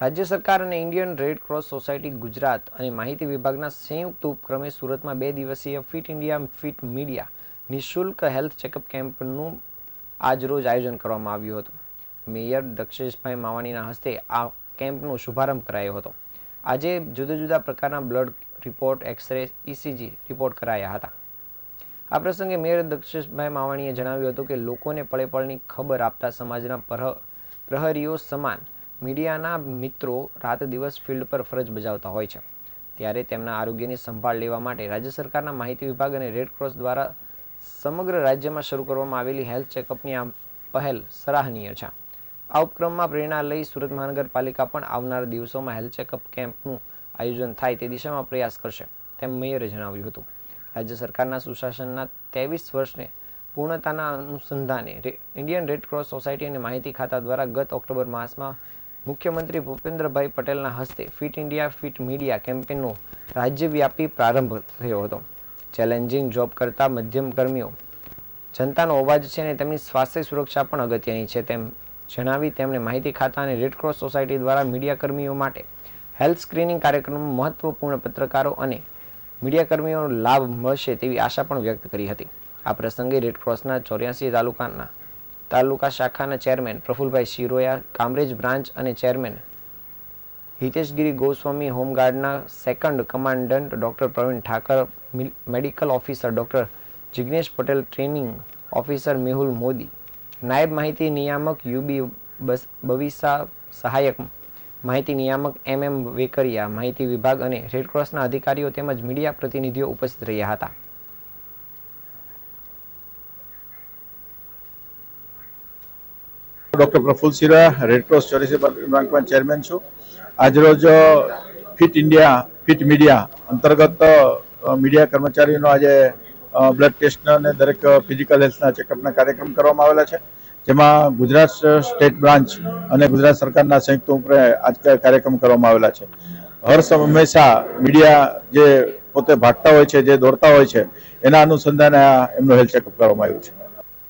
રાજ્ય સરકાર અને Indian red cross society Gujarat અને માહિતી વિભાગના સંયુક્ત ઉપક્રમે સુરતમાં બે દિવસીય ફિટ ઇન્ડિયા, ફિટ મીડિયા નિઃશુલ્ક હેલ્થ ચેકઅપ કેમ્પનું આજરોજ આયોજન કરવામાં આવ્યું હતું. મેયર દક્ષેશભાઈ માવાણીના હસ્તે આ કેમ્પનો શુભારંભ કરાયો હતો. આજે જુદા જુદા પ્રકારના blood report, x ray, ECG report કરાયા હતા. આ પ્રસંગે મેયર દક્ષેશભાઈ માવાણીએ જણાવ્યું હતું કે લોકોને પળે પળની ખબર આપતા સમાજના પ્રહ પ્રહરીઓ સમાન મીડિયાના મિત્રો રાત દિવસ ફિલ્ડ પર ફરજ બજાવતા હોય છે. ત્યારે તેમના આરોગ્યની સંભાળ લેવા માટે રાજ્ય સરકારના માહિતી વિભાગ અને રેડ ક્રોસ દ્વારા સમગ્ર રાજ્યમાં શરૂ કરવામાં આવેલી હેલ્થ ચેકઅપની આ પહેલ સરાહનીય છે. આ ઉપક્રમમાં પ્રેરણા લઈ સુરત મહાનગરપાલિકા પણ આવનાર દિવસોમાં હેલ્થ ચેકઅપ કેમ્પનું આયોજન થાય તે દિશામાં પ્રયાસ કરશે, તેમ મેયરે જણાવ્યું હતું. રાજ્ય સરકારના સુશાસનના ત્રેવીસ વર્ષને પૂર્ણતાના અનુસંધાને ઇન્ડિયન રેડ ક્રોસ સોસાયટી અને માહિતી ખાતા દ્વારા ગત ઓક્ટોબર માસમાં મુખ્યમંત્રી ભૂપેન્દ્રભાઈ પટેલના હસ્તે ફિટ ઇન્ડિયા, ફિટ મીડિયા કેમ્પેનનો રાજ્યવ્યાપી પ્રારંભ થયો હતો. ચેલેન્જિંગ જોબ કરતા મધ્યમ કર્મીઓ, જનતાનો અવાજ છે અને તેમની સ્વાસ્થ્ય સુરક્ષા પણ અગત્યની છે તેમ જણાવી તેમણે માહિતી ખાતા અને રેડ ક્રોસ સોસાયટી દ્વારા મીડિયા કર્મીઓ માટે હેલ્થ સ્ક્રીનિંગ કાર્યક્રમમાં મહત્વપૂર્ણ પત્રકારો અને મીડિયા કર્મીઓનો લાભ મળશે તેવી આશા પણ વ્યક્ત કરી હતી. આ પ્રસંગે રેડ ક્રોસના ચોર્યાસી તાલુકાના તાલુકા શાખાના ચેરમેન પ્રફુલભાઈ શિરોયા, કામરેજ બ્રાન્ચ અને chairman Hiteshgiri Goswami હોમગાર્ડના second commandant doctor Pravin Thakar medical officer doctor Jignesh Patel, training officer Mehul Modi, નાયબ માહિતી નિયામક યુબી બસ, બવિસા સહાયક માહિતી નિયામક એમ એમ વેકરિયા, માહિતી વિભાગ અને રેડક્રોસના અધિકારીઓ તેમજ મીડિયા પ્રતિનિધિઓ ઉપસ્થિત રહ્યા હતા. Doctor Praful Sira red cross Chorasi બેંકમાં ચેરમેન છું. આજરોજ ફિટ ઇન્ડિયા ફિટ મીડિયા અંતર્ગત મીડિયા કર્મચારીઓનો આજે બ્લડ ટેસ્ટ અને દરેક ફિઝિકલ હેલ્થના ચેકઅપના કાર્યક્રમ કરવામાં આવેલા છે. જેમાં ગુજરાત સ્ટેટ બ્રાન્ચ અને ગુજરાત સરકારના સંયુક્ત ઉપરે આજ કાર્યક્રમ કરવામાં આવેલા છે. હર હંમેશા મીડિયા જે પોતે ભાગતા હોય છે, જે દોડતા હોય છે, એના અનુસંધાને એમનું હેલ્થ ચેકઅપ કરવામાં આવ્યું છે.